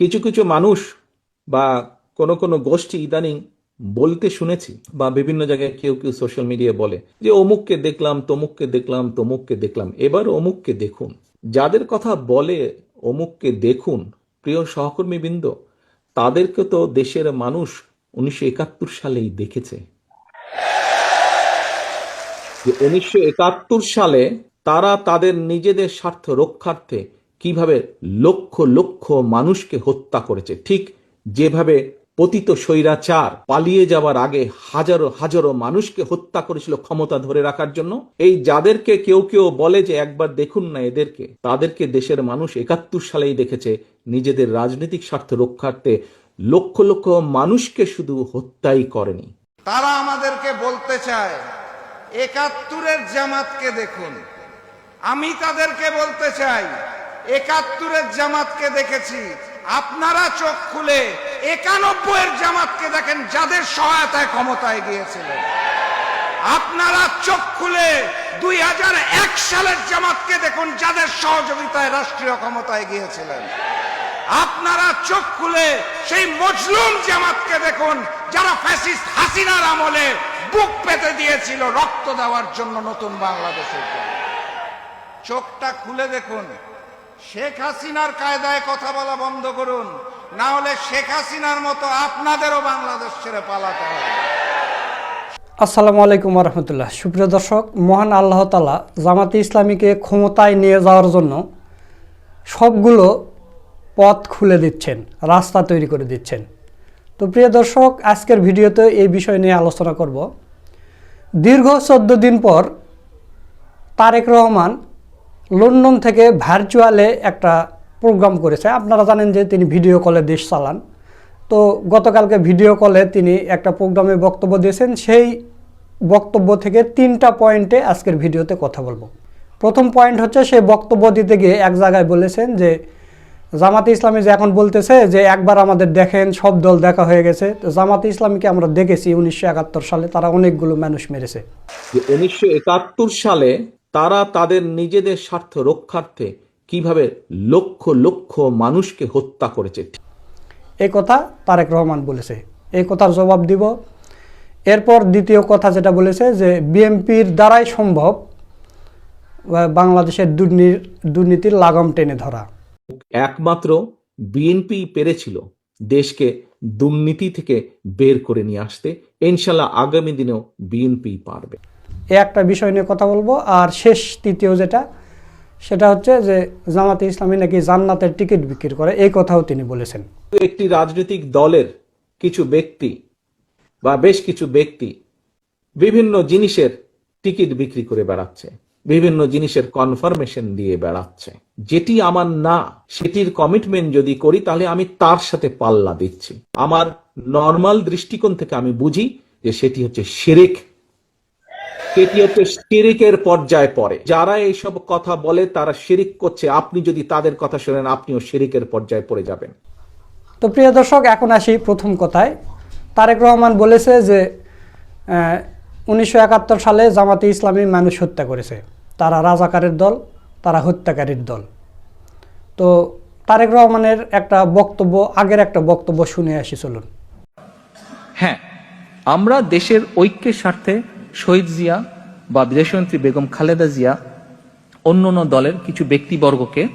কিছু কিছু মানুষ বা কোনো কোনো গোষ্ঠী ইদানিং বলতে শুনেছি বা বিভিন্ন জায়গায় কেউ কেউ সোশ্যাল মিডিয়া বলে যে, অমুককে দেখলাম, তমুককে দেখলাম তমুককে দেখলাম। এবার অমুককে দেখুন। যাদের কথা বলে অমুককে দেখুন, প্রিয় সহকর্মীবৃন্দ, তাদেরকে তো দেশের মানুষ উনিশশো একাত্তর সালেই দেখেছে। যে উনিশশো একাত্তর সালে তারা তাদের নিজেদের স্বার্থ রক্ষার্থে কীভাবে লক্ষ লক্ষ মানুষকে হত্যা করেছে, ঠিক যেভাবে পতিত স্বৈরাচার পালিয়ে যাওয়ার আগে হাজারো হাজারো মানুষকে হত্যা করেছিল ক্ষমতা ধরে রাখার জন্য। এই যাদেরকে কেউ কেউ বলে যে একবার দেখুন না এদেরকে, তাদেরকে দেশের মানুষ একাত্তর সালেই দেখেছে। নিজেদের রাজনৈতিক স্বার্থ রক্ষার্থে লক্ষ লক্ষ মানুষকে শুধু হত্যাই করেনি। তারা আমাদেরকে বলতে চায়, একাত্তরের জামাতকে দেখুন। আমি তাদেরকে বলতে চাই একাত্তরের জামাতকে দেখেছি। আপনারা চোখ খুলে একানব্বইয়ের জামাতকে দেখেন যাদের সহায়তায় ক্ষমতায় গিয়েছিলেন। আপনারা চোখ খুলে দুই হাজার এক সালের জামাতকে দেখুন যাদের সহযোগিতায় রাষ্ট্রীয় ক্ষমতায় গিয়েছিলেন। আপনারা চোখ খুলে সেই মজলুম জামাতকে দেখুন যারা ফ্যাসিস্ট হাসিনার আমলে বুক পেতে দিয়েছিল রক্ত দেওয়ার জন্য নতুন বাংলাদেশের চোখটা খুলে দেখুন। শেখ হাসিনার কায়দায় কথা বলা বন্ধ করুন। না হলে শেখ হাসিনার মতো আপনাদেরও বাংলাদেশ ছেড়ে পালাতে হবে। আসসালামু আলাইকুম রহমতুল্লাহ সুপ্রিয় দর্শক, মহান আল্লাহ তালা জামাতে ইসলামীকে ক্ষমতায় নিয়ে যাওয়ার জন্য সবগুলো পথ খুলে দিচ্ছেন, রাস্তা তৈরি করে দিচ্ছেন। তো প্রিয় দর্শক, আজকের ভিডিওতে এই বিষয় নিয়ে আলোচনা করব। দীর্ঘ চোদ্দ দিন পর তারেক রহমান লন্ডন থেকে ভার্চুয়ালে একটা প্রোগ্রাম করেছে। আপনারা জানেন যে তিনি ভিডিও কলে দেশ চালান। তো গতকালকে ভিডিও কলে তিনি একটা প্রোগ্রামে বক্তব্য দিয়েছেন। সেই বক্তব্য থেকে তিনটা পয়েন্টে আজকের ভিডিওতে কথা বলব। প্রথম পয়েন্ট হচ্ছে, সে বক্তব্য দিতে গিয়ে এক জায়গায় বলেছেন যে, জামাতে ইসলামী যে এখন বলতেছে যে, একবার আমাদের দেখেন, সব দল দেখা হয়ে গেছে। তো জামাতে ইসলামীকে আমরা দেখেছি উনিশশো একাত্তর সালে, তারা অনেকগুলো মানুষ মেরেছে। উনিশশো সালে তারা তাদের নিজেদের স্বার্থ রক্ষার্থে কীভাবে লক্ষ লক্ষ মানুষকে হত্যা করেছে। এই কথা তারেক রহমান বলেছে। এই কথার জবাব দিব। এরপর দ্বিতীয় কথা যেটা বলেছে যে বিএনপির দ্বারাই সম্ভব বাংলাদেশের দুর্নীতির লাগাম টেনে ধরা। একমাত্র বিএনপি পেরেছিল দেশকে দুর্নীতি থেকে বের করে নিয়ে আসতে। ইনশাল্লাহ আগামী দিনেও বিএনপি পারবে। এই একটা বিষয় নিয়ে কথা বলব। আর শেষ তৃতীয় যেটা, সেটা হচ্ছে যে জামাতে ইসলামী নাকি জান্নাতের টিকিট বিক্রি করে, এই কথাও তিনি বলেছেন। একটি রাজনৈতিক দলের কিছু ব্যক্তি বা বেশ কিছু ব্যক্তি বিভিন্ন জিনিসের টিকিট বিক্রি করে বেড়াচ্ছে, বিভিন্ন জিনিসের কনফার্মেশন দিয়ে বেড়াচ্ছে। যেটি আমার না, সেটির কমিটমেন্ট যদি করি, তাহলে আমি তার সাথে পাল্লা দিচ্ছি। আমার নর্মাল দৃষ্টিকোণ থেকে আমি বুঝি যে সেটি হচ্ছে শিরিক সেটি হচ্ছে শিরিকের পর্যায়ে পড়ে। যারা এইসব কথা বলে তারা শিরিক করছে। আপনি যদি তাদের কথা শোনেন আপনিও শিরিকের পর্যায়ে পড়ে যাবেন। তো প্রিয় দর্শক এখন আসি প্রথম কথায়। তারেক রহমান বলেছে যে উনিশশো একাত্তর সালে জামাতে ইসলামী মানুষ হত্যা করেছে। তারা রাজাকারের দল তারা হত্যাকারীর দল। তো তারেক রহমানের একটা বক্তব্য আগের একটা বক্তব্য শুনে আসি চলুন। হ্যাঁ আমরা দেশের ঐক্যের স্বার্থে শহীদ জিয়া বা বিদেশমন্ত্রী বেগম খালেদা জিয়া অন্য অন্য দলের কিছু ব্যক্তিবর্গকে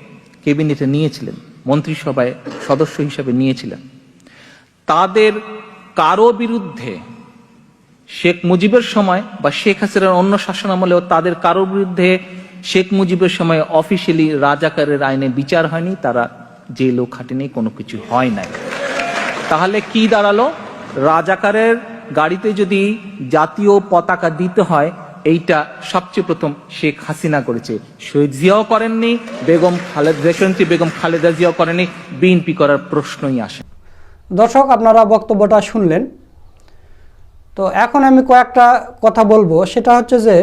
কেবিনেটে নিয়েছিলেন, মন্ত্রিসভায় সদস্য হিসেবে নিয়েছিলেন। তাদের কারও বিরুদ্ধে শেখ মুজিবের সময় বা শেখ হাসিনার অন্য শাসন আমলেও তাদের কারও বিরুদ্ধে শেখ মুজিবের সময় অফিসিয়ালি রাজাকারের আইনে বিচার হয়নি, তারা জেলও খাটেনি, কোনো কিছু হয় নাই। তাহলে কি দাঁড়াল? রাজাকারের গাড়িতে যদি জাতীয় পতাকা দিতে হয়, এইটা সবচেয়ে প্রথম শেখ হাসিনা করেছে। শহীদ জিয়াও করেননি, বেগম খালেদ দেশন্ত্রী বেগম খালেদা জিয়াও করেনি বিএনপি করার প্রশ্নই আসে দর্শক, আপনারা বক্তব্যটা শুনলেন। তো এখন আমি কয়েকটা কথা বলব। সেটা হচ্ছে যে,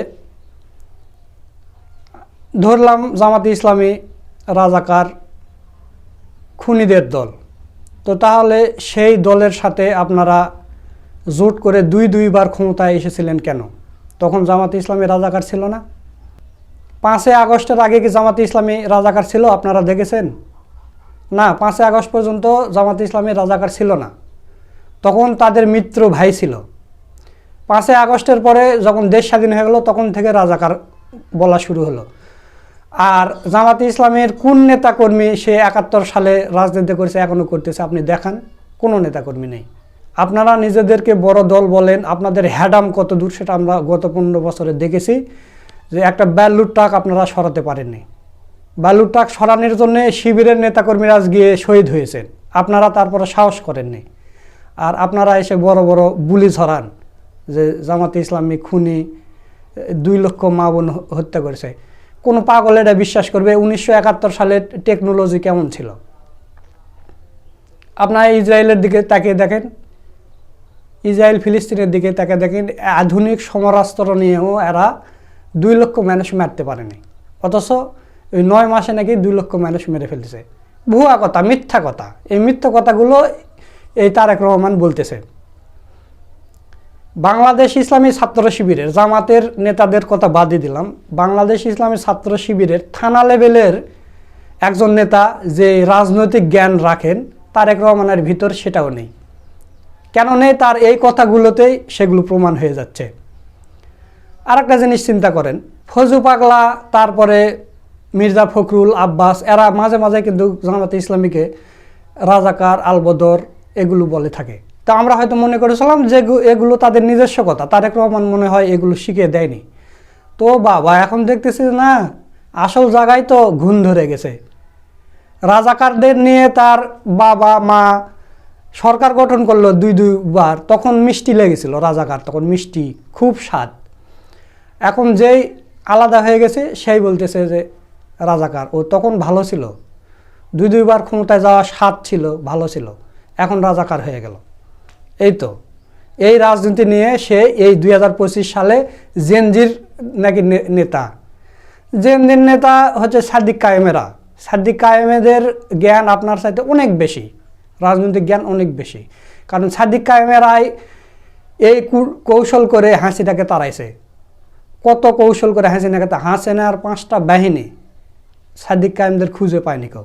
ধরলাম জামাতে ইসলামী রাজাকার খুনিদের দল। তো তাহলে সেই দলের সাথে আপনারা জোট করে দুই দুইবার ক্ষমতায় এসেছিলেন কেন? তখন জামাতে ইসলামী রাজাকার ছিল না। পাঁচই আগস্টের আগে কি জামাতে ইসলামী রাজাকার ছিল? আপনারা দেখেছেন? না, পাঁচই আগস্ট পর্যন্ত জামাত ইসলামের রাজাকার ছিল না। তখন তাদের মিত্র ভাই ছিল। পাঁচই আগস্টের পরে যখন দেশ স্বাধীন হয়ে গেল, তখন থেকে রাজাকার বলা শুরু হলো। আর জামাতে ইসলামের কোন নেতাকর্মী সে একাত্তর সালে রাজনীতি করেছে এখনও করতেছে? আপনি দেখান। কোনো নেতাকর্মী নেই। আপনারা নিজেদেরকে বড় দল বলেন, আপনাদের হ্যাডাম কত দূর সেটা আমরা গত পনেরো বছরে দেখেছি যে একটা ব্যালুর টাক আপনারা সরাতে পারেননি। বালুর টাক সরানোর জন্য শিবিরের নেতাকর্মীরা গিয়ে শহীদ হয়েছেন। আপনারা তারপরে সাহস করেননি। আর আপনারা এসে বড় বড় বুলি ছড়ান যে জামাতে ইসলামী খুনি, দুই লক্ষ মা বোন হত্যা করেছে। কোনো পাগল এটা বিশ্বাস করবে? উনিশশো একাত্তর সালের টেকনোলজি কেমন ছিল? আপনারা ইসরায়েলের দিকে তাকিয়ে দেখেন। ইসরায়েল ফিলিস্তিনের দিকে তাকে দেখেন, আধুনিক সমরাস্ত্র নিয়েও এরা দুই লক্ষ মানুষ মারতে পারেনি। অথচ ওই নয় মাসে নাকি দুই লক্ষ মানুষ মেরে ফেলতেছে। ভুয়া কথা, মিথ্যা কথা। এই মিথ্যা কথাগুলো এই তারেক রহমান বলতেছে। বাংলাদেশ ইসলামী ছাত্র শিবিরের জামাতের নেতাদের কথা বাদই দিলাম। বাংলাদেশ ইসলামী ছাত্র শিবিরের থানা লেভেলের একজন নেতা যে রাজনৈতিক জ্ঞান রাখেন, তারেক রহমানের ভিতর সেটাও নেই। কেন নেই তার এই কথাগুলোতেই সেগুলো প্রমাণ হয়ে যাচ্ছে। আর একটা জিনিস চিন্তা করেন, ফজু পাগলা, তারপরে মির্জা ফখরুল আব্বাস, এরা মাঝে মাঝে কিন্তু জামাতে ইসলামীকে রাজাকার, আলবদর এগুলো বলে থাকে। তো আমরা হয়তো মনে করেছিলাম যে এগুলো তাদের নিজস্ব কথা, তারেক রহমান মনে হয় এগুলো শিখিয়ে দেয়নি। তো বাবা, এখন দেখতেছি না, আসল জায়গায় তো ঘুণ ধরে গেছে। রাজাকারদের নিয়ে তার বাবা, মা সরকার গঠন করল দুই দুইবার, তখন মিষ্টি লেগেছিল, রাজাকার, তখন মিষ্টি খুব স্বাদ। এখন যেই আলাদা হয়ে গেছে, সেই বলতেছে যে রাজাকার। ও তখন ভালো ছিল। দুই দুইবার ক্ষমতায় যাওয়া স্বাদ ছিল, ভালো ছিল। এখন রাজাকার হয়ে গেল। এই তো। এই রাজনীতি নিয়ে সে এই দুই হাজার পঁচিশ সালে জেনজির নাকি নেতা। জেনজির নেতা হচ্ছে সাদিক কায়েমেরা। সাদিক কায়েমেদের জ্ঞান আপনার সাথে অনেক বেশি। রাজনৈতিক জ্ঞান অনেক বেশি। কারণ সাদিক কায়েমেরাই এই কৌশল করে হাসিটাকে তাড়াইছে। কত কৌশল করে হাসিনাকে তা হাসিনার পাঁচটা বাহিনী সাদিক কায়েমদের খুঁজে পায়নি কেউ।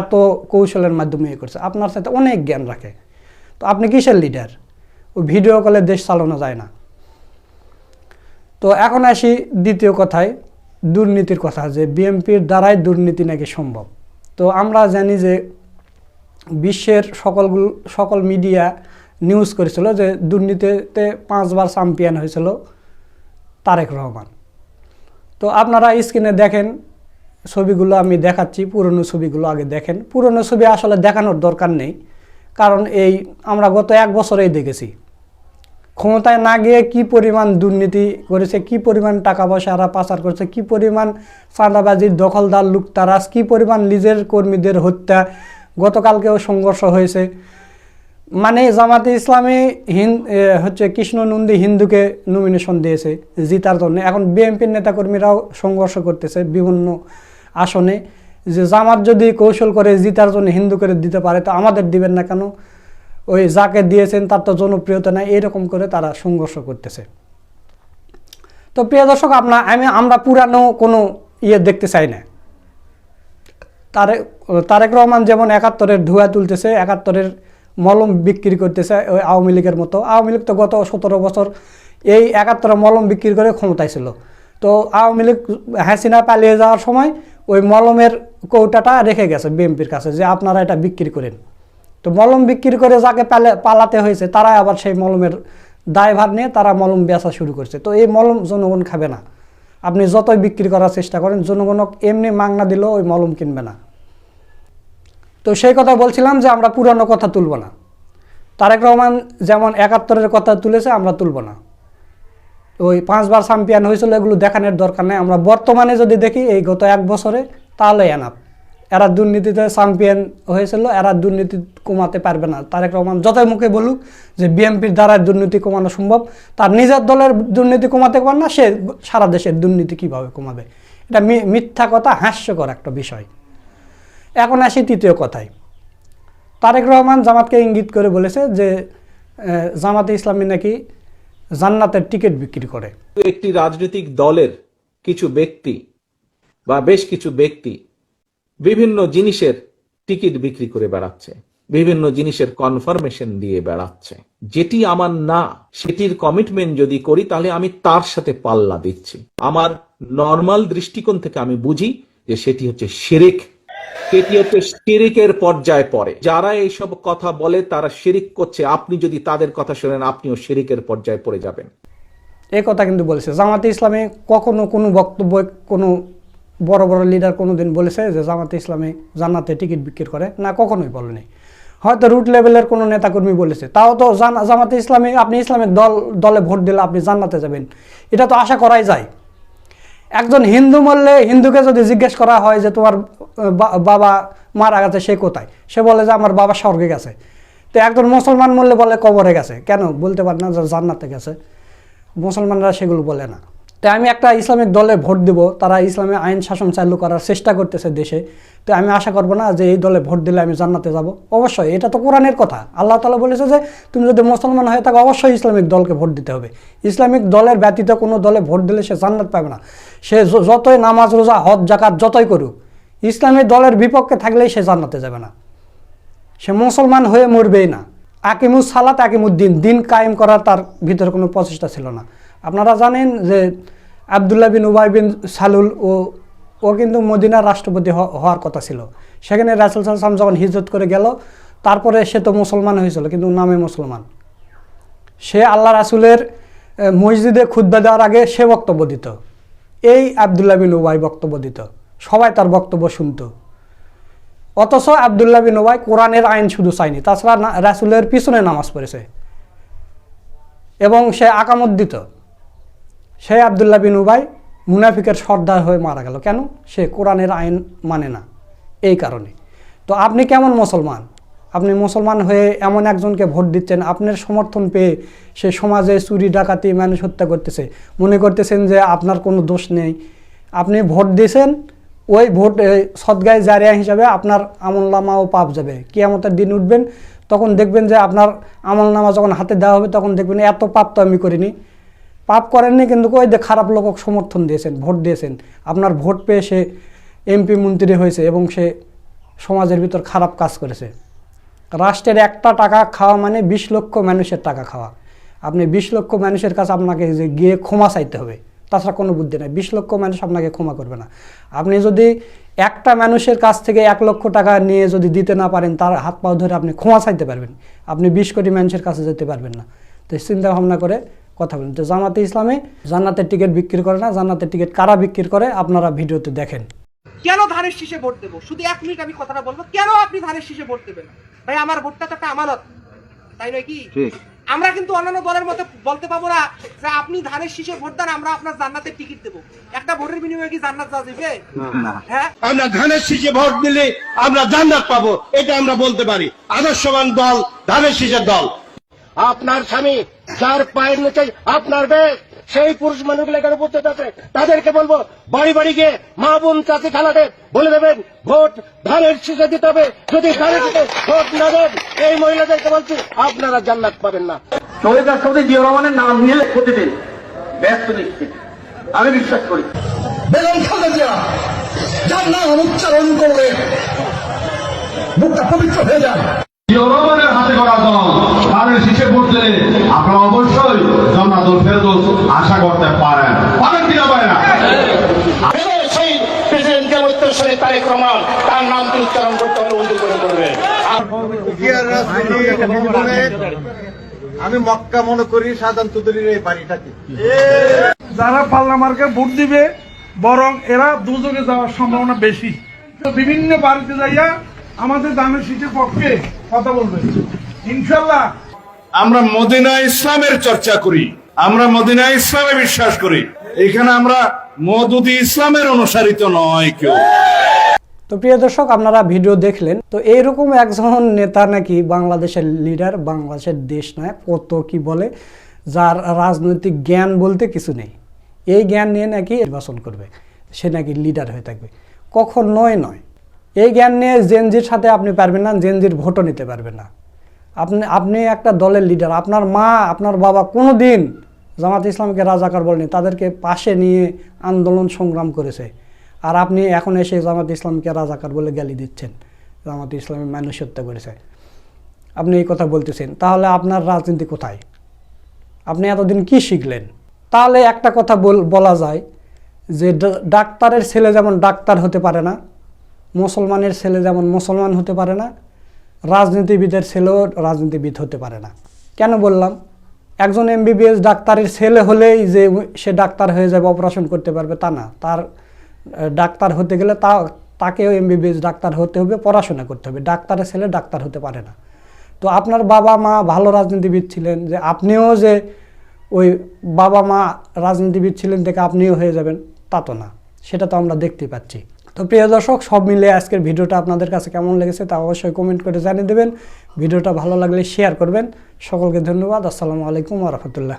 এত কৌশলের মাধ্যমে ইয়ে করছে। আপনার সাথে অনেক জ্ঞান রাখে। তো আপনি কিসের লিডার ও ভিডিও কলে দেশ চালানো যায় না। তো এখন আসি দ্বিতীয় কথায়, দুর্নীতির কথা, যে বিএনপির দ্বারাই দুর্নীতি নাকি সম্ভব? তো আমরা জানি যে বিশ্বের সকলগুলো সকল মিডিয়া নিউজ করেছিল যে দুর্নীতিতে পাঁচবার চ্যাম্পিয়ন হয়েছিল তারেক রহমান। তো আপনারা স্ক্রিনে দেখেন, ছবিগুলো আমি দেখাচ্ছি, পুরনো ছবিগুলো আগে দেখেন। পুরনো ছবি আসলে দেখানোর দরকার নেই, কারণ এই আমরা গত এক বছরেই দেখেছি। ক্ষমতায় না গিয়ে কি পরিমাণ দুর্নীতি করেছে, কি পরিমাণ টাকা পয়সা এরা পাচার করেছে, কি পরিমাণ চাঁদাবাজির দখলদার লুকতারাজ, কি পরিমাণ নিজের কর্মীদের হত্যা গতকালকেও সংঘর্ষ হয়েছে। মানে জামাতে ইসলামী হিন হচ্ছে কৃষ্ণ নন্দী হিন্দুকে নমিনেশন দিয়েছে জিতার জন্য। এখন বিএনপির নেতাকর্মীরাও সংঘর্ষ করতেছে বিভিন্ন আসনে। যে জামাত যদি কৌশল করে জিতার জন্য হিন্দু করে দিতে পারে, তো আমাদের দিবেন না কেন? ওই যাকে দিয়েছেন তার তো জনপ্রিয়তা নাই, এরকম করে তারা সংঘর্ষ করতেছে। তো প্রিয় দর্শক আপনার আমি আমরা পুরানো কোনো ইয়ে দেখতে চাই না। তারেক তারেক রহমান যেমন একাত্তরের ধোয়া তুলতেছে, একাত্তরের মলম বিক্রি করতেছে, ওই আওয়ামী লীগের মতো। আওয়ামী লীগ তো গত সতেরো বছর এই একাত্তরের মলম বিক্রি করে ক্ষমতায় ছিল। তো আওয়ামী লীগ হাসিনা পালিয়ে যাওয়ার সময় ওই মলমের কৌটাটা রেখে গেছে বিএমপির কাছে যে আপনারা এটা বিক্রি করেন। তো মলম বিক্রি করে যাকে পালে, পালাতে হয়েছে তারা আবার সেই মলমের দায়ভার নিয়ে তারা মলম বেচা শুরু করছে। তো এই মলম জনগণ খাবে না। আপনি যতই বিক্রি করার চেষ্টা করেন জনগণক এমনি মাংনা দিলেও ওই মলম কিনবে না। তো সেই কথা বলছিলাম যে আমরা পুরানো কথা তুলব না। তারেক রহমান যেমন একাত্তরের কথা তুলেছে, আমরা তুলব না। ওই পাঁচবার চ্যাম্পিয়ন হয়েছিল, এগুলো দেখানোর দরকার নেই। আমরা বর্তমানে যদি দেখি, এই গত এক বছরে তাহলে এনাফ এরা দুর্নীতিতে চ্যাম্পিয়ন হয়েছিল, এরা দুর্নীতি কমাতে পারবে না। তারেক রহমান যতই মুখে বলুক যে বিএনপির দ্বারা দুর্নীতি কমানো সম্ভব, তার নিজের দলের দুর্নীতি কমাতে পারে না, সে সারা দেশের দুর্নীতি কীভাবে কমাবে? এটা মিথ্যা কথা, হাস্যকর একটা বিষয়। এখন আসি তৃতীয় কথায়। তারেক রহমান জামাতকে ইঙ্গিত করে বলেছে যে জামাতে ইসলামী নাকি জান্নাতের টিকিট বিক্রি করে। একটি রাজনৈতিক দলের কিছু ব্যক্তি বা বেশ কিছু ব্যক্তি বিভিন্ন জিনিসের টিকিট বিক্রি করে বেড়াচ্ছে, বিভিন্ন জিনিসের কনফার্মেশন দিয়ে বেড়াচ্ছে। যেটি আমার না, সেটির কমিটমেন্ট যদি করি, তাহলে আমি তার সাথে পাল্লা দিচ্ছি। আমার নর্মাল দৃষ্টিকোণ থেকে আমি বুঝি যে সেটি হচ্ছে শিরিক হচ্ছে শিরিকের পর্যায়ে পড়ে। যারা এইসব কথা বলে, তারা শিরিক করছে। আপনি যদি তাদের কথা শোনেন, আপনিও শিরিকের পর্যায়ে পড়ে যাবেন। এই কথা কিন্তু বলেছে। জামাতে ইসলামে কখনো কোনো বক্তব্য, কোনো বড় বড় লিডার কোনো দিন বলেছে যে জামাতে ইসলামে জান্নাতে টিকিট বিক্রি করে? না, কখনোই বলেনি। হয়তো রুট লেভেলের কোনো নেতাকর্মী বলেছে। তাও তো জামাতে ইসলামী আপনি ইসলামিক দল, দলে ভোট দিলে আপনি জান্নাতে যাবেন। এটা তো আশা করাই যায়। একজন হিন্দু মরলে হিন্দুকে যদি জিজ্ঞেস করা হয় যে তোমার বাবা মারা গেছে, সে কোথায়? সে বলে যে আমার বাবা স্বর্গে গেছে। তো একজন মুসলমান মরলে বলে কবরে গেছে। কেন? বলতে পারে না জান্নাতে গেছে। মুসলমানরা সেগুলো বলে না। তাই আমি একটা ইসলামিক দলে ভোট দেব। তারা ইসলামী আইন শাসন চালু করার চেষ্টা করতেছে দেশে। তো আমি আশা করব না যে এই দলে ভোট দিলে আমি জান্নাতে যাব। অবশ্যই, এটা তো কোরআনের কথা। আল্লাহ তালা বলেছে যে তুমি যদি মুসলমান হয়ে থাকো, অবশ্যই ইসলামিক দলকে ভোট দিতে হবে। ইসলামিক দলের ব্যতীত কোনো দলে ভোট দিলে সে জান্নাত পাবে না। সে যতই নামাজ, রোজা, হজ জাকাত যতই করুক ইসলামী দলের বিপক্ষে থাকলেই সে জান্নাতে যাবে না। সে মুসলমান হয়ে মরবেই না। আকিমুস সালাত, আকিমুদ্দিন, দিন কায়েম করার তার ভিতরে কোনো প্রচেষ্টা ছিল না। আপনারা জানেন যে আবদুল্লাহ বিন উবাই বিন সালুল ও ও কিন্তু মদিনার রাষ্ট্রপতি হওয়ার কথা ছিল। সেখানে রাসুল সাল্লাম যখন হিজরত করে গেল, তারপরে সে তো মুসলমান হয়েছিল, কিন্তু নামে মুসলমান। সে আল্লাহ রাসুলের মসজিদে খুদ্া দেওয়ার আগে সে বক্তব্য দিত। এই আবদুল্লাহ বিন উবাই বক্তব্য দিত। সবাই তার বক্তব্য শুনত। অথচ আবদুল্লাহ বিন ওবাই কোরআনের আইন শুধু চায়নি, তাছাড়া রাসুলের পিছনে নামাজ পড়েছে। এবং সে আকামত দিত সে আবদুল্লাহ বিন উবাই মুনাফিকের সর্দার হয়ে মারা গেল। কেন? সে কোরআনের আইন মানে না, এই কারণে। তো আপনি কেমন মুসলমান? আপনি মুসলমান হয়ে এমন একজনকে ভোট দিচ্ছেন, আপনার সমর্থন পেয়ে সে সমাজে চুরি, ডাকাতি, মানুষ হত্যা করতেছে। মনে করতেছেন যে আপনার কোনো দোষ নেই। আপনি ভোট দিয়েছেন ওই ভোট সদগায় জারিয়া হিসাবে আপনার আমলনামাও পাপ যাবে। কিয়ামতের দিন উঠবেন, তখন দেখবেন যে আপনার আমলনামা যখন হাতে দেওয়া হবে, তখন দেখবেন এত পাপ তো আমি করিনি। পাপ করেননি কিন্তু ওই যে খারাপ লোক সমর্থন দিয়েছেন, ভোট দিয়েছেন। আপনার ভোট পেয়ে সে এমপি মন্ত্রী হয়েছে এবং সে সমাজের ভিতর খারাপ কাজ করেছে। রাষ্ট্রের একটা টাকা খাওয়া মানে বিশ লক্ষ মানুষের টাকা খাওয়া। আপনি বিশ লক্ষ মানুষের কাছে আপনাকে গিয়ে ক্ষমা চাইতে হবে। তাছাড়া কোনো বুদ্ধি নাই। বিশ লক্ষ মানুষ আপনাকে ক্ষমা করবে না। আপনি যদি একটা মানুষের কাছ থেকে এক লক্ষ টাকা নিয়ে যদি দিতে না পারেন তার হাত পাও ধরে আপনি ক্ষমা চাইতে পারবেন। আপনি বিশ কোটি মানুষের কাছে যেতে পারবেন না। তো চিন্তা ভাবনা করে কথা বলেন। তো জামাতে ইসলামে জান্নাতের টিকিট বিক্রি করে না জান্নাতের টিকিট কারা বিক্রি করে আপনারা ভিডিওতে দেখেন। কেন ধানের শীষে ভোট দেবো? শুধু এক মিনিট আমি কথাটা বলব। কেন আপনি ধানের শীষে ভোট দেবেন? ভাই আমার ভোটটা তো একটা আমানত। তাই নয় কি? আমরা কিন্তু অন্যান্য দলের মতো বলতে পাবো না যে আপনি ধানের শীষে ভোট দেন আমরা আপনার জান্নাতের টিকিট দেবো। একটা ভোটের বিনিময়ে কি জান্নাত যাওয়া যাবে? হ্যাঁ? আমরা ধানের শীষে ভোট দিলে আমরা জান্নাত পাবো এটা আমরা বলতে পারি। আদর্শবান দল ধানের শীষের দল। আপনার স্বামী যার পায়ের নিচে আপনার বেশ। সেই পুরুষ মানুষগুলো এখানে উপস্থিত আছে তাদেরকে বলব বাড়ি বাড়ি গিয়ে মা বোন চাচি খালাদের বলে দেবেন ভোট ধানের শীষে দিতে হবে। যদি ধানের শীষে ভোট না দেন এই মহিলাদেরকে বলছি আপনারা জান্নাত পাবেন না। শহীদ রাষ্ট্রপতি জিয়া রহমানের নাম নিয়ে প্রতিদিন ব্যস্ত নিশ্চিত। আমি বিশ্বাস করি। বেগম খালেদা জিয়া যার নাম উচ্চারণ করলে মুখটা পবিত্র হয়ে যায়। জিয়া রহমানের হাতে করা দল তাদের শীষে পড়তে আপনারা অবশ্যই জন্নাতুল ফেরদৌস আশা করতে পারেন। পারেন কিনা পারে না? সেই প্রেসিডেন্ট জিয়া উত্তরসূরি তারেক রহমান তার নাম উচ্চারণ করতে হলে উল্টো করে করবে আমি মক্কা মনে করি সাধারণ চৌধুরীর এই বাড়িটাকে যারা পাল্লা মার্কে ভোট দিবে বরং এরা দুজনে যাওয়ার সম্ভাবনা বেশি। তো বিভিন্ন বাড়িতে যাইয়া আমাদের দানের শীতের পক্ষে কথা বলবে। ইনশাল্লাহ আমরা মদিনা ইসলামের চর্চা করি। আমরা মদিনা ইসলামে বিশ্বাস করি। এখানে আমরা মদুদি ইসলামের অনুসারিত নয় কেউ। তো প্রিয় দর্শক, আপনারা ভিডিও দেখলেন। তো এইরকম একজন নেতা নাকি বাংলাদেশের লিডার, বাংলাদেশের দেশ নয়, কত কি বলে, যার রাজনৈতিক জ্ঞান বলতে কিছু নেই। এই জ্ঞান নিয়ে নাকি নির্বাচন করবে। সে নাকি লিডার হয়ে থাকবে। কখন নয় নয়। এই জ্ঞান নিয়ে জেনজির সাথে আপনি পারবেন না, জেনজির ভোটও নিতে পারবেন না। আপনি আপনি একটা দলের লিডার, আপনার মা, আপনার বাবা কোনো দিন জামাত ইসলামকে রাজাকার বলেনি, তাদেরকে পাশে নিয়ে আন্দোলন সংগ্রাম করেছে। আর আপনি এখন এসে জামাত ইসলামকে রাজাকার বলে গালি দিচ্ছেন, জামাতে ইসলামী মানুষ হত্যা করেছে। আপনি এই কথা বলতেছেন, তাহলে আপনার রাজনীতি কোথায়? আপনি এতদিন কি শিখলেন? তাহলে একটা কথা বল- বলা যায় যে ডাক্তারের ছেলে যেমন ডাক্তার হতে পারে না, মুসলমানের ছেলে যেমন মুসলমান হতে পারে না, রাজনীতিবিদের ছেলেও রাজনীতিবিদ হতে পারে না। কেন বললাম? একজন এমবিবিএস ডাক্তারের ছেলে হলেই যে সে ডাক্তার হয়ে যাবে অপারেশন করতে পারবে, তা না। তার ডাক্তার হতে গেলে তা, তাকেও এমবিবিএস ডাক্তার হতে হবে, পড়াশোনা করতে হবে। ডাক্তারের ছেলে ডাক্তার হতে পারে না। তো আপনার বাবা মা ভালো রাজনীতিবিদ ছিলেন যে আপনিও যে ওই বাবা মা রাজনীতিবিদ ছিলেন দেখে আপনিও হয়ে যাবেন, তা তো না। সেটা তো আমরা দেখতেই পাচ্ছি। তো প্রিয় দর্শক, সব মিলে আজকের ভিডিওটা আপনাদের কাছে কেমন লেগেছে তা অবশ্যই কমেন্ট করে জানিয়ে দেবেন। ভিডিওটা ভালো লাগলে শেয়ার করবেন। সকলকে ধন্যবাদ। আসসালামু আলাইকুম রহমতুল্লাহ।